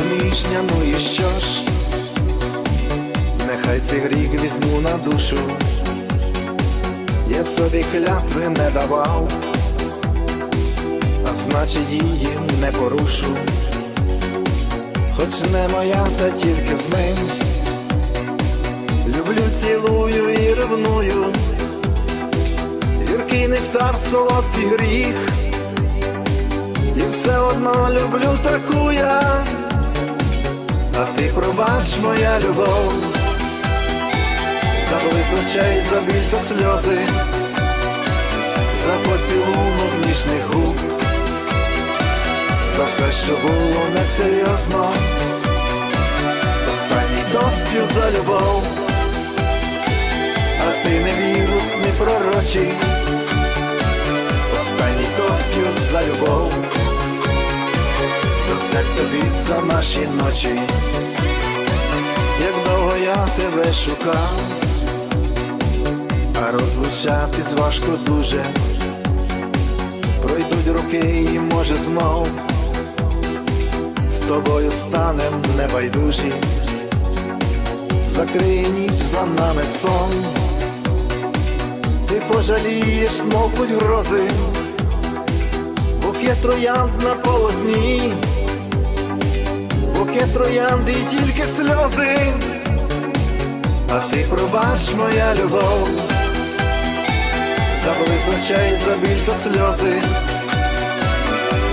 проміжня, ну і що ж, нехай цей гріх візьму на душу, я собі клятви не давав, а значить її не порушу, хоч не моя, та тільки з ним. Люблю, цілую і ревную, гіркий нектар, солодкий гріх. І все одно люблю таку я, а ти пробач моя любов, за очей, за біль та сльози, за поцілунок ніжних губ, за все, що було несерйозно, останній доспів за любов, а ти не вірус, не пророчий, останній доспів за любов серце бід за наші ночі, як довго я тебе шукав, а розлучатись важко дуже, пройдуть роки і може знов з тобою станем небайдужі, закриє ніч за нами сон, ти пожалієш, мовуть грози. Букет троянд на полотні, букет троянд і тільки сльози, а ти пробач моя любов, за очей, за біль та сльози,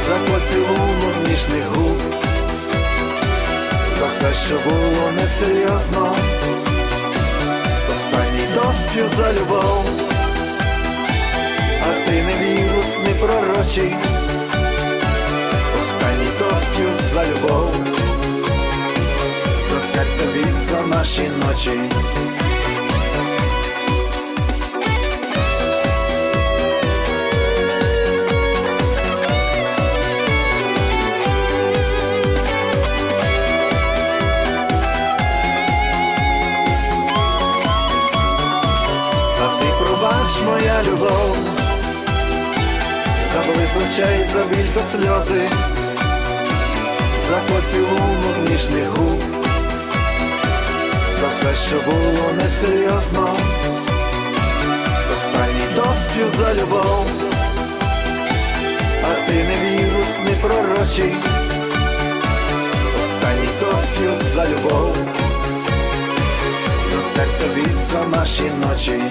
за поцілунок ніжних губ, за все, що було несерйозно, останній доспів за любов. А ти не вірус, не пророчий, наші ночі. Моя любов, за близь очей, за біль та сльози, за поцілунок ніжних губ, все, що було несерйозно, останній доспів за любов, а ти не вірус, не пророчий, останній доспів за любов, за серце за наші ночі.